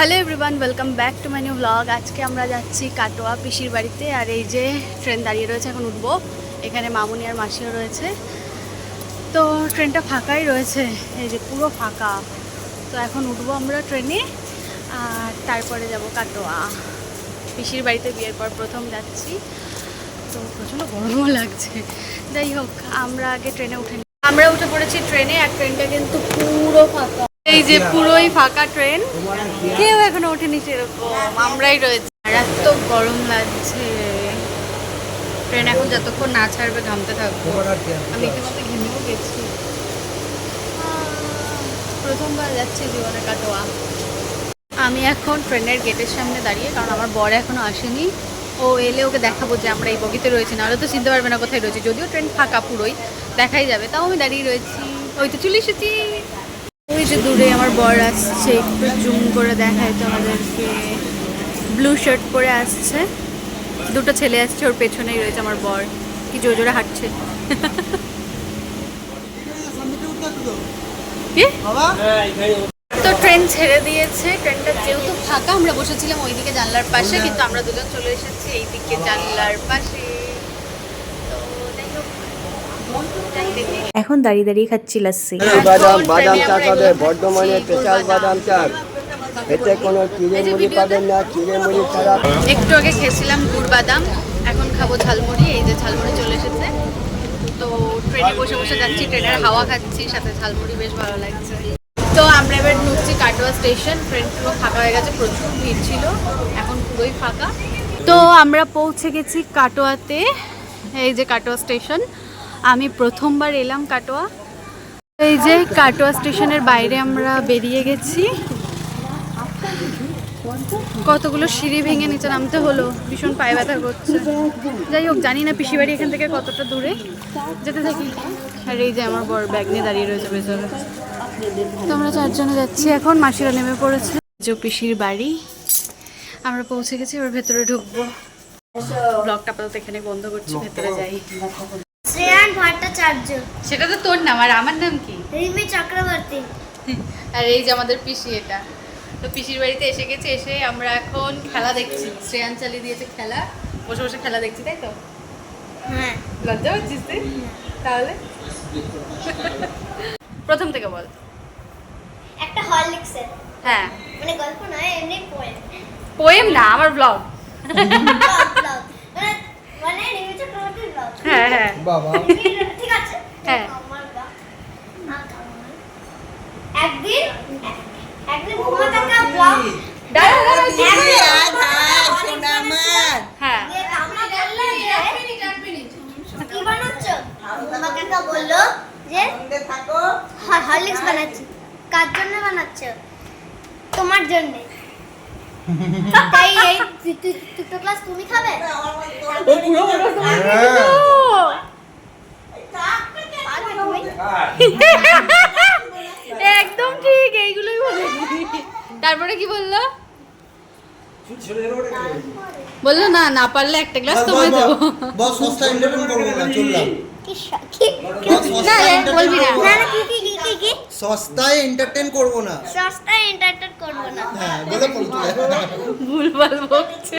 Hello everyone welcome back to my new blog আজকে আমরা যাচ্ছি কাটোয়া পিসির বাড়িতে আর এই যে ট্রেন দাঁড়িয়ে রয়েছে, এখন উঠবো। এখানে মামুনি আর মাসিও রয়েছে। তো ট্রেনটা ফাঁকাই রয়েছে, এই যে পুরো ফাঁকা। তো এখন উঠবো আমরা ট্রেনে আর তারপরে যাব কাটোয়া। পিসির বাড়িতে বিয়ের পর প্রথম যাচ্ছি। তো প্রচণ্ড গরমও লাগছে। যাই হোক, আমরা আগে ট্রেনে উঠে আমরা উঠে পড়েছি ট্রেনে আর ট্রেনটা কিন্তু পুরো ফাঁকা। এই যে পুরোই ফাঁকা ট্রেন, কেউ এখনও ওঠেনি সেরকম। আমরাই রয়েছি। এত গরম লাগছে। ট্রেন এখন যতক্ষণ না ছাড়বে ঘামতে থাকব। আমি ইতিমধ্যে ঘেমেও গেছি। প্রথমবার যাচ্ছি জীবনে কাটোয়া। আমি এখন ট্রেনের গেটের সামনে দাঁড়িয়ে, কারণ আমার বর এখনও আসেনি। ও এলে ওকে দেখাবো যে আমরা এই বগিতে রয়েছি। নাহলে তো চিনতে পারবে না কোথায় রয়েছি। যদিও ট্রেন ফাঁকা পুরোই, দেখাই যাবে। তাও আমি দাঁড়িয়ে রয়েছি। ওই তো চলে এসেছি। যে দূরে আমার বর আসছে একটু জুম করে দেখায় তো আমাদেরকে। ব্লু শার্ট পরে আসছে। দুটো ছেলে আসছে ওর পেছনেই রয়েছে আমার বর। কি জোরে জোরে হাঁটছে। তো ট্রেন ছেড়ে দিয়েছে ট্রেনটা যেহেতু ফাঁকা আমরা বসেছিলাম ওইদিকে জানলার পাশে কিন্তু আমরা দুজন চলে এসেছি এইদিকে জানলার পাশে তো যাই হোক, যাই দেখি। এখন দাঁড়িয়ে দাঁড়িয়ে খাচ্ছি লাস্সি এখন বাদাম বাদাম চা পাবে বর্ধমানে স্পেশাল বাদাম চা। এতে কোনো চিড়ে মুড়ি পাবেন না চিড়ে মুড়ি ছাড়া। একটু আগে খেয়েছিলাম গুড় বাদাম এখন খাব ঝালমুড়ি এই যে ঝালমুড়ি চলে এসেছে। তো ট্রেনে বসে বসে যাচ্ছি ট্রেনের হাওয়া খাচ্ছি সাথে ঝালমুড়ি বেশ ভালো লাগছে। তো আমরা এবার ঢুকছি কাটোয়া স্টেশন ট্রেন পুরো ফাঁকা হয়ে গেছে প্রচুর ভিড় ছিল এখন পুরোই ফাঁকা। তো আমরা পৌঁছে গেছি কাটোয়াতে এই যে কাটোয়া স্টেশন। আমি প্রথমবার এলাম কাটোয়া। এই যে কাটোয়া স্টেশনের বাইরে আমরা বেরিয়ে গেছি। কতগুলো সিঁড়ি ভেঙে নিচে নামতে হলো, ভীষণ পায়ে ব্যথা করছে। যাই হোক, জানি না পিসি বাড়ি এখান থেকে কতটা দূরে। যেতে থাকি। আর এই যে আমার বড় ব্যাগ নিয়ে দাঁড়িয়ে রয়েছে ভেতরে। তো আমরা চারজনে যাচ্ছি এখন, মাসিরা নেমে পড়েছে। যে পিসির বাড়ি। আমরা পৌঁছে গেছি, এবার ভেতরে ঢুকবো। ব্লগটা আপাতত এখানে বন্ধ করছি, ভেতরে যাই। শ্রেয়ান ভট্টাচার্য সেটা তো তোর নাম আর আমার নাম কি? রিমি চক্রবর্তী। আর এই যে আমাদের পিসি এটা। তো পিসির বাড়িতে এসে গেছে এসে আমরা এখন খেলা দেখছি। শ্রেয়ান চালিয়ে দিয়েছে খেলা। বসে বসে খেলা দেখছি তাই তো? হ্যাঁ। লজ্জা হচ্ছিস তুই? তাহলে? প্রথম থেকে বল। একটা হরলিক্সের হ্যাঁ। মানে গল্প নয় এমনি পোয়েম পোয়েম না আমার ব্লগ মানে মানে রিমি চক্রবর্তীর ব্লগ হ্যাঁ হ্যাঁ। বাবা। হ্যাঁ। দিয়ে কামনা করল যে কি বানাচ্ছ ঘুমা কাকা বলল যে হরলিক্স বানাচ্ছি। কার জন্য বানাচ্ছ? তোমার জন্য। তাই এই তু- তু- দুটো ক্লাস তুমি খাবে? পারবে তুমি? তারপরে কি বলল? বলল না না পারলে একটা গ্লাস তোমায় দেবো। বস সস্তা করব না চললাম সস্তায় এন্টারটেন করব না। সস্তায় এন্টারটেন করব না। হ্যাঁ বলে ভুলভাল বকছে।